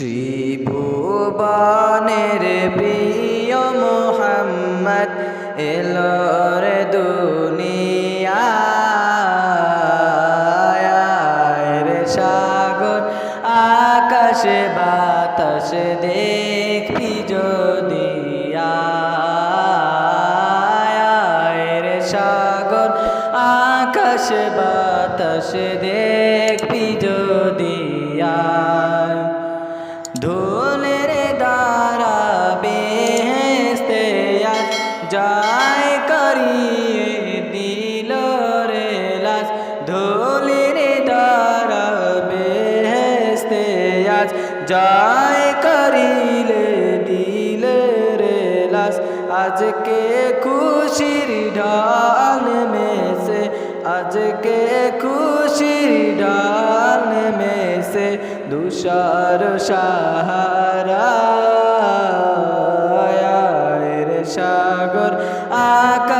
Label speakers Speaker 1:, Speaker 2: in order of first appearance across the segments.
Speaker 1: ত্রিভুবনের প্রিয় মোহাম্মদ এলোর রে সাগর আকাশে বাতাস দেখবি যদি সাগর আকাশ বাতাস দেখবি আজ যায় করিয়ে দিল রে লাশ, ধুলের দ্বারা বেহেস্তে আজ। যায় করিলে দিল রে লাশ, আজকে খুশির ঢাল মেসে আজকে খুশির ঢাল মেসে দুষার সাহারা। সাগর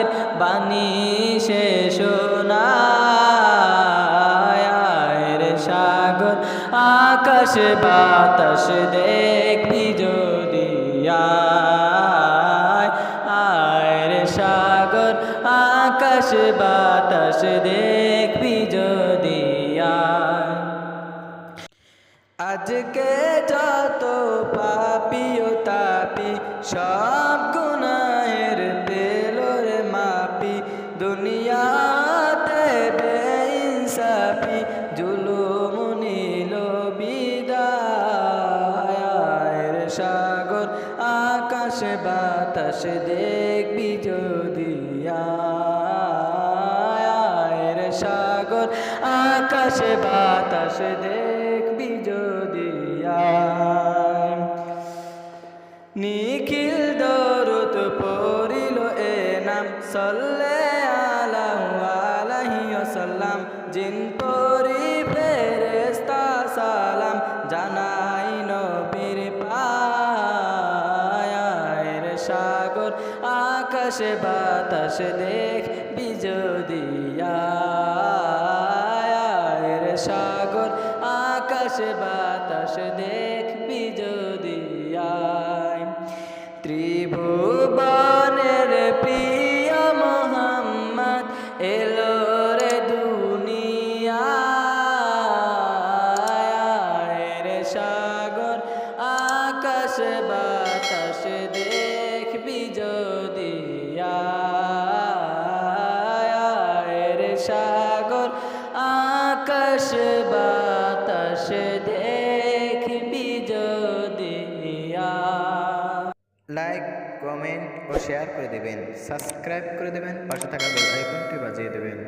Speaker 1: সাদাতের বাণী শেষ রে সাগর, আকাশ, বাতাস দেখবি যদি আয়। আয় রে সাগর, আকাশ, বাতাস দেখবি যদি আজকে যত পাপি ও তাপি সব বাতাস দেখবি যদি আয় রে সাগর, আকাশ বাতাস দেখবি যদি নিখিল দরুদ পড়িল এ নাম, সল্লে আলাহু আলাইহি ওয়াসাল্লাম, জিন পরি সাগর আকাশে বাতাস দেখ বিজদিয়া রে সাগর আকাশে বাতাস দেখ বিজদিয়া ত্রিভুবনের বাতাস দেখবি যদি
Speaker 2: লাইক কমেন্ট ও শেয়ার করে দেবেন। সাবস্ক্রাইব করে দেবেন। পাশে থাকা বেল আইকনটি বাজিয়ে দেবেন।